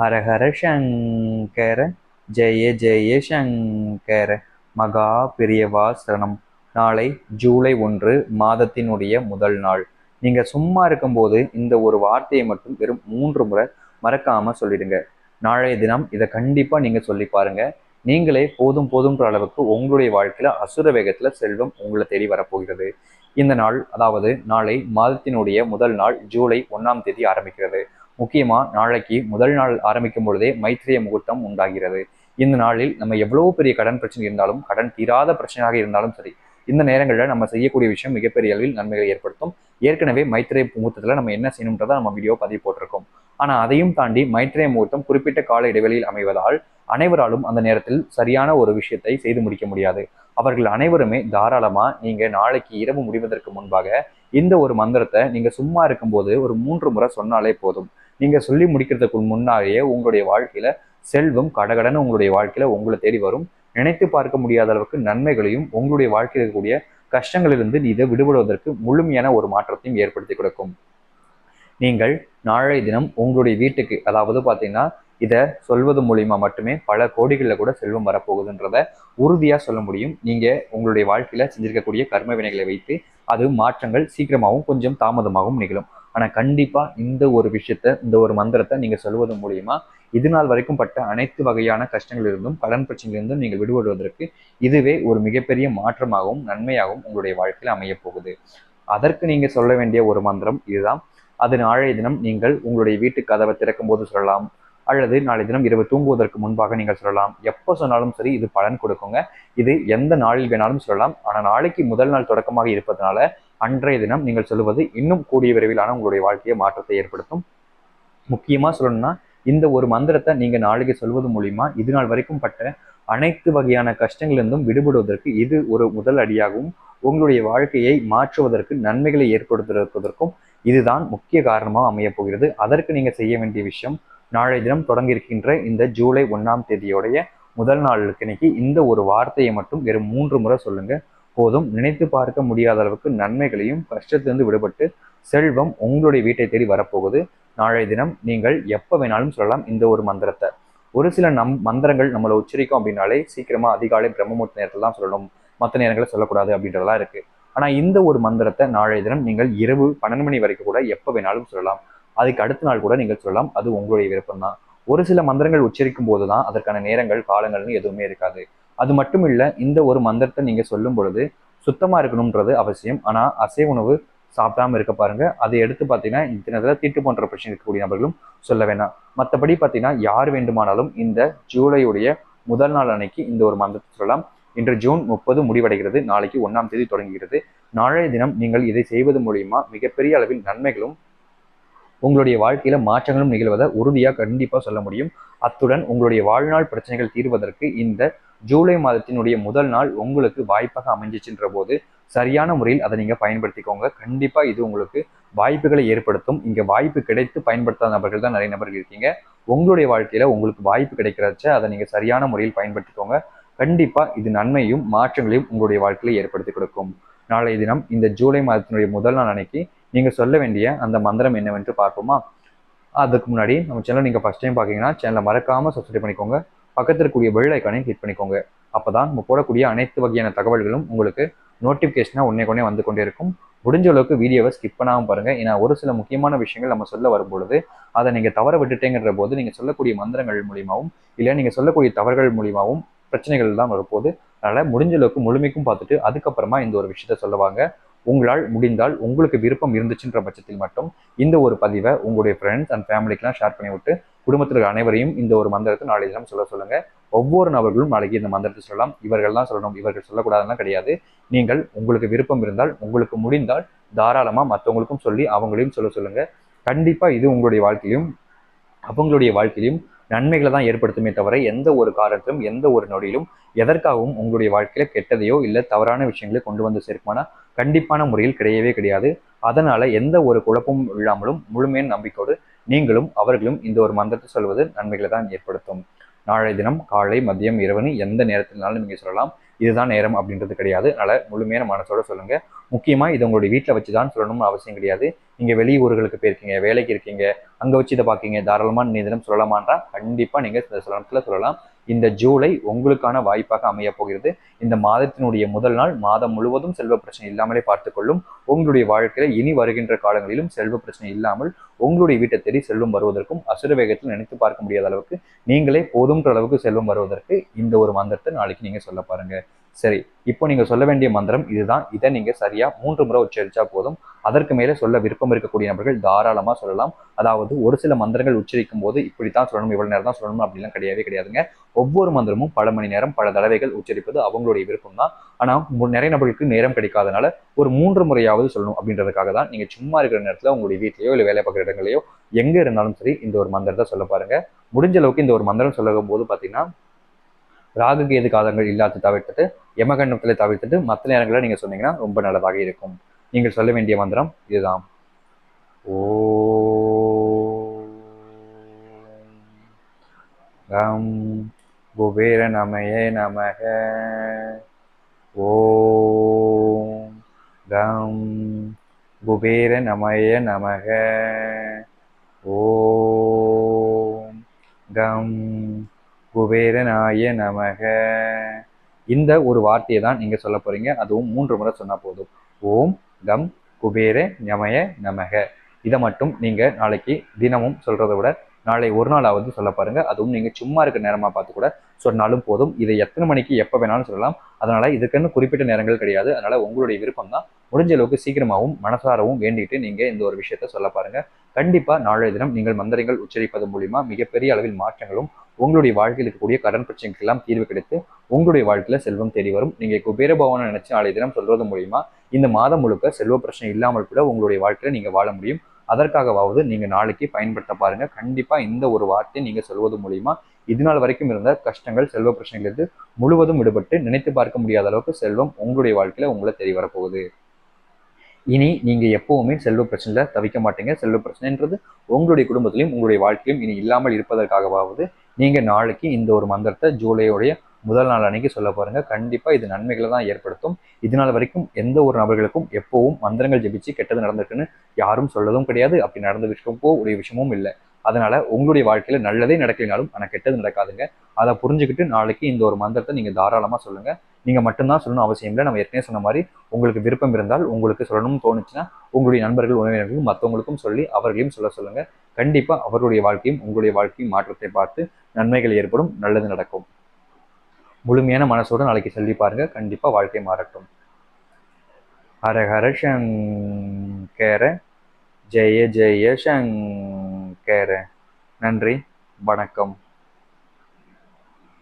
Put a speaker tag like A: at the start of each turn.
A: ஹரஹர சங்கர ஜெய ஜெய சங்கர. மகா பெரியவா சரணம். நாளை ஜூலை ஒன்று மாதத்தினுடைய முதல் நாள். நீங்க சும்மா இருக்கும்போது இந்த ஒரு வார்த்தையை மட்டும் வெறும் மூன்று முறை மறக்காம சொல்லிடுங்க. நாளைய தினம் இதை கண்டிப்பா நீங்க சொல்லி பாருங்க. நீங்களே போதும் போதும்ன்ற அளவுக்கு உங்களுடைய வாழ்க்கையில அசுர வேகத்துல செல்வம் உங்களை தேடி வரப்போகிறது. இந்த நாள் அதாவது நாளை மாதத்தினுடைய முதல் நாள் ஜூலை ஒன்னாம் தேதி ஆரம்பிக்கிறது. முக்கியமா நாளைக்கு முதல் நாள் ஆரம்பிக்கும் பொழுதே மைத்திரிய முகூர்த்தம் உண்டாகிறது. இந்த நாளில் நம்ம எவ்வளவு பெரிய கடன் பிரச்சனை இருந்தாலும் கடன் தீராத பிரச்சனையாக இருந்தாலும் சரி இந்த நேரங்களில் நம்ம செய்யக்கூடிய விஷயம் மிகப்பெரிய அளவில் நன்மைகளை ஏற்படுத்தும். ஏற்கனவே மைத்திரை முகூர்த்தத்தில் நம்ம என்ன செய்யணுன்றதை நம்ம வீடியோ பதிவு போட்டிருக்கோம். ஆனால் அதையும் தாண்டி மைத்திரை முகூர்த்தம் குறிப்பிட்ட கால இடைவெளியில் அமைவதால் அனைவராலும் அந்த நேரத்தில் சரியான ஒரு விஷயத்தை செய்து முடிக்க முடியாது. அவர்கள் அனைவருமே தாராளமாக நீங்கள் நாளைக்கு இரவு முடிவதற்கு முன்பாக இந்த ஒரு மந்திரத்தை நீங்கள் சும்மா இருக்கும்போது ஒரு மூன்று முறை சொன்னாலே போதும். நீங்கள் சொல்லி முடிக்கிறதுக்கு முன்னாலேயே உங்களுடைய வாழ்க்கையில் செல்வம் கடகடன்னு உங்களுடைய வாழ்க்கையில் உங்களை தேடி வரும். நினைத்து பார்க்க முடியாத அளவுக்கு நன்மைகளையும் உங்களுடைய வாழ்க்கையில் இருக்கக்கூடிய கஷ்டங்களிலிருந்து இதை விடுபடுவதற்கு முழுமையான ஒரு மாற்றத்தையும் ஏற்படுத்தி கொடுக்கும். நீங்கள் நாளைய தினம் உங்களுடைய வீட்டுக்கு அதாவது பார்த்தீங்கன்னா இதை சொல்வது மூலியமா மட்டுமே பல கோடிகளில் கூட செல்வம் வரப்போகுதுன்றத உறுதியாக சொல்ல முடியும். நீங்கள் உங்களுடைய வாழ்க்கையில் செஞ்சிருக்கக்கூடிய கர்ம வினைகளை வைத்து அது மாற்றங்கள் சீக்கிரமாகவும் கொஞ்சம் தாமதமாகவும் நிகழும். ஆனால் கண்டிப்பாக இந்த ஒரு விஷயத்த இந்த ஒரு மந்திரத்தை நீங்கள் சொல்வது மூலியமா இது நாள் வரைக்கும் பட்ட அனைத்து வகையான கஷ்டங்களிலிருந்தும் கடன் பிரச்சனையிலிருந்தும் நீங்கள் விடுபடுவதற்கு இதுவே ஒரு மிகப்பெரிய மாற்றமாகவும் நன்மையாகவும் உங்களுடைய வாழ்க்கையில் அமைய போகுது. அதற்கு நீங்கள் சொல்ல வேண்டிய ஒரு மந்திரம் இதுதான். அது நாளைய தினம் நீங்கள் உங்களுடைய வீட்டு கதவை திறக்கும் போது சொல்லலாம். அல்லது நாளை தினம் இரவு தூங்குவதற்கு முன்பாக நீங்கள் சொல்லலாம். எப்போ சொன்னாலும் சரி இது பலன் கொடுக்குங்க. இது எந்த நாளில் வேணாலும் சொல்லலாம். ஆனால் நாளைக்கு முதல் நாள் தொடக்கமாக இருப்பதனால அன்றைய தினம் நீங்கள் சொல்லுவது இன்னும் கூடிய விரைவிலான உங்களுடைய வாழ்க்கையை மாற்றத்தை ஏற்படுத்தும். முக்கியமாக சொல்லணும்னா இந்த ஒரு மந்திரத்தை நீங்க நாளைக்கு சொல்வது மூலியமா இது நாள் வரைக்கும் பட்ட அனைத்து வகையான கஷ்டங்களிலிருந்தும் விடுபடுவதற்கு இது ஒரு முதல் அடியாகவும் உங்களுடைய வாழ்க்கையை மாற்றுவதற்கு நன்மைகளை ஏற்படுத்துவதற்கும் இதுதான் முக்கிய காரணமாக அமையப் போகிறது. அதற்கு நீங்க செய்ய வேண்டிய விஷயம் நாளைய தினம் தொடங்கியிருக்கின்ற இந்த ஜூலை ஒன்றாம் தேதியோடைய முதல் நாளுக்கு இன்னைக்கு இந்த ஒரு வார்த்தையை மட்டும் வெறும் மூன்று முறை சொல்லுங்க. போதும் நினைத்து பார்க்க முடியாத அளவுக்கு நன்மைகளையும் கஷ்டத்திலிருந்து விடுபட்டு செல்வம் உங்களுடைய வீட்டை தேடி வரப்போகுது. நாளைய தினம் நீங்கள் எப்போ வேணாலும் சொல்லலாம் இந்த ஒரு மந்திரத்தை. ஒரு சில நம் மந்திரங்கள் நம்மளை உச்சரிக்கும் அப்படின்னாலே சீக்கிரமாக அதிகாலை பிரம்மமூர்த்தி நேரத்தில் தான் சொல்லணும். மற்ற நேரங்களில் சொல்லக்கூடாது அப்படின்றதெல்லாம் இருக்குது ஆனால் இந்த ஒரு மந்திரத்தை நாளைய தினம் நீங்கள் இரவு பன்னெண்டு மணி வரைக்கும் கூட எப்போ வேணாலும் சொல்லலாம். அதுக்கு அடுத்த நாள் கூட நீங்கள் சொல்லலாம். அது உங்களுடைய விருப்பம் தான் ஒரு சில மந்திரங்கள் உச்சரிக்கும் போது தான் அதற்கான நேரங்கள் காலங்கள்னு எதுவுமே இருக்காது. அது மட்டும் இல்லை இந்த ஒரு மந்திரத்தை நீங்கள் சொல்லும் பொழுது சுத்தமாக இருக்கணுன்றது அவசியம். ஆனால் அசை உணவு சாப்பிடாம இருக்க பாருங்க. அதை எடுத்து பார்த்தீங்கன்னா இந்த தினத்தில் தீட்டு போன்ற பிரச்சனை இருக்கக்கூடிய நபர்களும் சொல்ல வேணாம். மற்றபடி பார்த்தீங்கன்னா யார் வேண்டுமானாலும் இந்த ஜூலையுடைய முதல் நாள் அன்னைக்கு இந்த ஒரு மந்திரத்தை சொல்லலாம். இன்று ஜூன் முப்பது முடிவடைகிறது. நாளைக்கு ஒன்றாம் தேதி தொடங்குகிறது. நாளைய தினம் நீங்கள் இதை செய்வது மூலியமா மிகப்பெரிய அளவில் நன்மைகளும் உங்களுடைய வாழ்க்கையில மாற்றங்களும் நிகழ்வதை உறுதியாக கண்டிப்பாக சொல்ல முடியும். அத்துடன் உங்களுடைய வாழ்நாள் பிரச்சனைகள் தீர்வதற்கு இந்த ஜூலை மாதத்தினுடைய முதல் நாள் உங்களுக்கு வாய்ப்பாக அமைஞ்சிச்சுன்ற போது சரியான முறையில் அதை நீங்கள் பயன்படுத்திக்கோங்க. கண்டிப்பாக இது உங்களுக்கு வாய்ப்புகளை ஏற்படுத்தும். இங்கே வாய்ப்பு கிடைத்து பயன்படுத்தாத நபர்கள் தான் நிறைய நபர்கள் இருக்கீங்க. உங்களுடைய வாழ்க்கையில் உங்களுக்கு வாய்ப்பு கிடைக்கிறச்ச அதை நீங்கள் சரியான முறையில் பயன்படுத்திக்கோங்க. கண்டிப்பாக இது நன்மையும் மாற்றங்களையும் உங்களுடைய வாழ்க்கையில் ஏற்படுத்தி கொடுக்கும். நாளைய தினம் இந்த ஜூலை மாதத்தினுடைய முதல் நாள் அன்னைக்கு நீங்கள் சொல்ல வேண்டிய அந்த மந்திரம் என்னவென்று பார்ப்போமா? அதுக்கு முன்னாடி நம்ம சேனல் நீங்கள் ஃபஸ்ட் டைம் பார்த்தீங்கன்னா சேனலை மறக்காமல் சப்ஸ்கிரைப் பண்ணிக்கோங்க. பக்கத்தில் இருக்கக்கூடிய பெல் ஐக்கானையும் கிளிக் பண்ணிக்கோங்க. அப்பதான் நம்ம போடக்கூடிய அனைத்து வகையான தகவல்களும் உங்களுக்கு நோட்டிஃபிகேஷனாக உடனே கொண்டே வந்து கொண்டே இருக்கும். முடிஞ்ச அளவுக்கு வீடியோவை ஸ்கிப் பண்ணாமல் பாருங்க. ஏன்னா ஒரு சில முக்கியமான விஷயங்கள் நம்ம சொல்ல வரும்பொழுது அதை நீங்கள் தவற விட்டுட்டேங்கிற போது நீங்கள் சொல்லக்கூடிய மந்திரங்கள் மூலியமாகவும் இல்லை நீங்கள் சொல்லக்கூடிய தவறுகள் மூலியமாகவும் பிரச்சனைகள் தான் வரப்போகுது. அதனால் முடிஞ்ச அளவுக்கு முழுமைக்கும் பார்த்துட்டு அதுக்கப்புறமா இந்த ஒரு விஷயத்த சொல்லுவாங்க உங்களால் முடிந்தால் உங்களுக்கு விருப்பம் இருந்துச்சுன்ற பட்சத்தில் மட்டும் இந்த ஒரு பதிவை உங்களுடைய ஃப்ரெண்ட்ஸ் அண்ட் ஃபேமிலிக்கெலாம் ஷேர் பண்ணி விட்டு குடும்பத்தில் இருக்கிற அனைவரையும் இந்த ஒரு மந்திரத்தை நாளை தினம் சொல்ல சொல்லுங்க. ஒவ்வொரு நபர்களும் நாளைக்கு இந்த மந்திரத்தை சொல்லலாம். இவர்கள் தான் சொல்லணும் இவர்கள் சொல்லக்கூடாதுலாம் கிடையாது. நீங்கள் உங்களுக்கு விருப்பம் இருந்தால் உங்களுக்கு முடிந்தால் தாராளமாக மற்றவங்களுக்கும் சொல்லி அவங்களையும் சொல்ல சொல்லுங்க. கண்டிப்பாக இது உங்களுடைய வாழ்க்கையிலும் அவங்களுடைய வாழ்க்கையிலும் நன்மைகளை தான் ஏற்படுத்துமே தவிர எந்த ஒரு காரணத்திலும் எந்த ஒரு நொடியிலும் எதற்காகவும் உங்களுடைய வாழ்க்கையில கெட்டதையோ இல்லை தவறான விஷயங்களை கொண்டு வந்து சேர்க்குமானா கண்டிப்பான முறையில் கிடையவே கிடையாது. அதனால எந்த ஒரு குழப்பமும் இல்லாமலும் முழுமையான நம்பிக்கையோடு நீங்களும் அவர்களும் இந்த ஒரு மந்திரத்தை சொல்வது நன்மைகளை தான் ஏற்படுத்தும். நாளை தினம் காலை மதியம் இரவுன்னு எந்த நேரத்தினாலும் நீங்கள் சொல்லலாம். இதுதான் நேரம் அப்படின்றது கிடையாது. அதனால முழுமையான மனசோட சொல்லுங்க. முக்கியமா இது உங்களுடைய வீட்டில் வச்சு தான் சொல்லணும்னு அவசியம் கிடையாது. நீங்க வெளியூர்களுக்கு போயிருக்கீங்க வேலைக்கு இருக்கீங்க அங்க வச்சு இதை பார்க்கீங்க தாராளமாக நீ தினம் சொல்லலாமான்றா? கண்டிப்பா நீங்க இந்த சொல்லத்துல சொல்லலாம். இந்த ஜூலை உங்களுக்கான வாய்ப்பாக அமைய போகிறது. இந்த மாதத்தினுடைய முதல் நாள் மாதம் முழுவதும் செல்வ பிரச்சனை இல்லாமலே பார்த்துக்கொள்ளும் உங்களுடைய வாழ்க்கையில இனி வருகின்ற காலங்களிலும் செல்வ பிரச்சனை இல்லாமல் உங்களுடைய வீட்டை தேடி செல்வம் வருவதற்கும் அசுர வேகத்தில் நினைத்து பார்க்க முடியாத அளவுக்கு நீங்களே போதும்ன்ற அளவுக்கு செல்வம் வருவதற்கு இந்த ஒரு மந்திரத்தை நாளைக்கு நீங்க சொல்ல பாருங்க. சரி இப்போ நீங்க சொல்ல வேண்டிய மந்திரம் இதுதான். இதை நீங்க சரியா மூன்று முறை உச்சரிச்சா போதும். அதற்கு மேலே சொல்ல விருப்பம் இருக்கக்கூடிய நபர்கள் தாராளமா சொல்லலாம். அதாவது ஒரு சில மந்திரங்கள் உச்சரிக்கும் போது இப்படித்தான் சொல்லணும் இவ்வளவு நேரம் தான் சொல்லணும் அப்படிலாம் கிடையவே கிடையாதுங்க. ஒவ்வொரு மந்திரமும் பல மணி நேரம் பல தடவைகள் உச்சரிப்பது அவங்களுடைய விருப்பம் தான். ஆனா மு- நிறைய நபர்களுக்கு நேரம் கிடைக்காதனால ஒரு மூன்று முறையாவது சொல்லணும் அப்படின்றதுக்காக தான் நீங்க சும்மா இருக்கிற நேரத்துல உங்களுடைய வீட்லயோ இல்லை வேலை பார்க்குற இடங்களையோ எங்க இருந்தாலும் சரி இந்த ஒரு மந்திரத்தை சொல்ல பாருங்க. முடிஞ்ச அளவுக்கு இந்த ஒரு மந்திரம் சொல்லும் போது பாத்தீங்கன்னா ராகு கேது காதங்கள் இல்லாத தவிர்த்துட்டு யமகண்டத்தில் தவிர்த்துட்டு மற்ற நேரங்களில் நீங்கள் சொன்னீங்கன்னா ரொம்ப நல்லதாக இருக்கும். நீங்கள் சொல்ல வேண்டிய மந்திரம் இதுதான். ஓ கம் குபேர நமயே நமக. ஓம் கம் குபேர நமய நமக. ஓம் கம் குபேரனாய நமக. இந்த ஒரு வார்த்தையை தான் நீங்க சொல்ல போறீங்க. அதுவும் மூன்று முறை சொன்னா போதும். ஓம் கம் குபேர ஞமய நமக. இதை மட்டும் நீங்க நாளைக்கு தினமும் சொல்றதை விட நாளை ஒரு நாளாவது சொல்ல பாருங்க. அதுவும் நீங்க சும்மா இருக்க நேரமா பார்த்து கூட சொன்னாலும் போதும். இதை எத்தனை மணிக்கு எப்போ வேணாலும் சொல்லலாம். அதனால இதுக்குன்னு குறிப்பிட்ட நேரங்கள் கிடையாது. அதனால உங்களுடைய விருப்பம் தான். முடிஞ்ச அளவுக்கு சீக்கிரமாகவும் மனசாரவும் வேண்டிட்டு நீங்க இந்த ஒரு விஷயத்த சொல்ல பாருங்க. கண்டிப்பா நாளைய தினம் நீங்கள் மந்திரங்கள் உச்சரிப்பது மூலியமா மிகப்பெரிய அளவில் மாற்றங்களும் உங்களுடைய வாழ்க்கையில் இருக்கக்கூடிய கடன் பிரச்சனைக்கு எல்லாம் தீர்வு கிடைத்து உங்களுடைய வாழ்க்கையில செல்வம் தேடி வரும். நீங்க குபேர பவனை நினைச்சு நாளை தினம் சொல்றது மூலியமா இந்த மாதம் முழுக்க செல்வ பிரச்சனை இல்லாமல் கூட உங்களுடைய வாழ்க்கையில நீங்க வாழ முடியும். அதற்காகவாவது நீங்க நாளைக்கு பயன்படுத்த பாருங்க. கண்டிப்பா இந்த ஒரு வார்த்தை நீங்க சொல்வது மூலியமா இது நாள் வரைக்கும் இருந்த கஷ்டங்கள் செல்வ பிரச்சனைகளிலிருந்து முழுவதும் விடுபட்டு நினைத்து பார்க்க முடியாத அளவுக்கு செல்வம் உங்களுடைய வாழ்க்கையில உங்களை தெரிய வரப்போகுது. இனி நீங்க எப்பவுமே செல்வ பிரச்சனையில தவிக்க மாட்டீங்க. செல்வ பிரச்சனைன்றது உங்களுடைய குடும்பத்திலையும் உங்களுடைய வாழ்க்கையும் இனி இல்லாமல் இருப்பதற்காகவாவது நீங்கள் நாளைக்கு இந்த ஒரு மந்திரத்தை ஜூலையோடைய முதல் நாள் அன்னைக்கு சொல்ல பாருங்க. கண்டிப்பாக இது நன்மைகளை தான் ஏற்படுத்தும். இது நாள் வரைக்கும் எந்த ஒரு நபர்களுக்கும் எப்பவும் மந்திரங்கள் ஜெபிச்சு கெட்டது நடந்திருக்குன்னு யாரும் சொல்லதும் கிடையாது. அப்படி நடந்த விஷயமோ உடைய விஷயமும் இல்லை. அதனால உங்களுடைய வாழ்க்கையில நல்லதே நடக்கலினாலும் ஆனால் கெட்டது நடக்காதுங்க. அதை புரிஞ்சுக்கிட்டு நாளைக்கு இந்த ஒரு மந்திரத்தை நீங்க தாராளமா சொல்லுங்க. நீங்க மட்டும்தான் சொல்லணும் அவசியம் இல்லை. நம்ம ஏற்கனவே சொன்ன மாதிரி உங்களுக்கு விருப்பம் இருந்தால் உங்களுக்கு சொல்லணும்னு தோணுச்சுன்னா உங்களுடைய நண்பர்கள் உறவினர்கள் மற்றவங்களுக்கும் சொல்லி அவர்களையும் சொல்ல சொல்லுங்க. கண்டிப்பா அவருடைய வாழ்க்கையும் உங்களுடைய வாழ்க்கையும் மாற்றத்தை பார்த்து நன்மைகள் ஏற்படும் நல்லது நடக்கும். முழுமையான மனசோட நாளைக்கு சொல்லி பாருங்க. கண்டிப்பாக வாழ்க்கை மாறட்டும். ஹரஹர சங்கர ஜெய ஜெய சங்கர நன்றி. வணக்கம்.